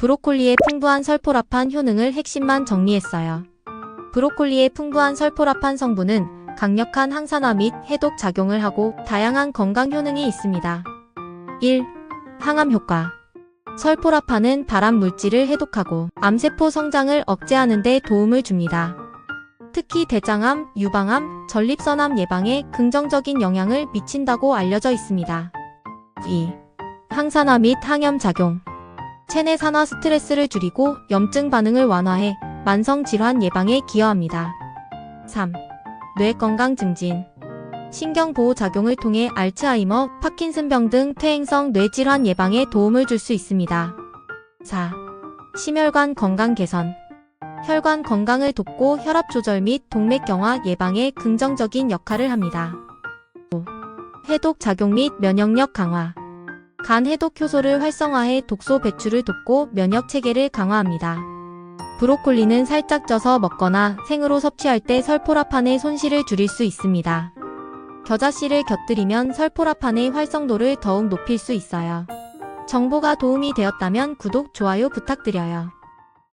브로콜리의 풍부한 설포라판 효능을 핵심만 정리했어요. 브로콜리의 풍부한 설포라판 성분은 강력한 항산화 및 해독 작용을 하고 다양한 건강 효능이 있습니다. 1. 항암 효과. 설포라판은 발암 물질을 해독하고 암세포 성장을 억제하는 데 도움을 줍니다. 특히 대장암, 유방암, 전립선암 예방에 긍정적인 영향을 미친다고 알려져 있습니다. 2. 항산화 및 항염 작용. 체내 산화 스트레스를 줄이고 염증 반응을 완화해 만성 질환 예방에 기여합니다. 3. 뇌 건강 증진. 신경 보호 작용을 통해 알츠하이머, 파킨슨병 등 퇴행성 뇌질환 예방에 도움을 줄 수 있습니다. 4. 심혈관 건강 개선. 혈관 건강을 돕고 혈압 조절 및 동맥경화 예방에 긍정적인 역할을 합니다. 5. 해독 작용 및 면역력 강화. 간 해독 효소를 활성화해 독소 배출을 돕고 면역 체계를 강화합니다. 브로콜리는 살짝 쪄서 먹거나 생으로 섭취할 때 설포라판의 손실을 줄일 수 있습니다. 겨자씨를 곁들이면 설포라판의 활성도를 더욱 높일 수 있어요. 정보가 도움이 되었다면 구독, 좋아요 부탁드려요.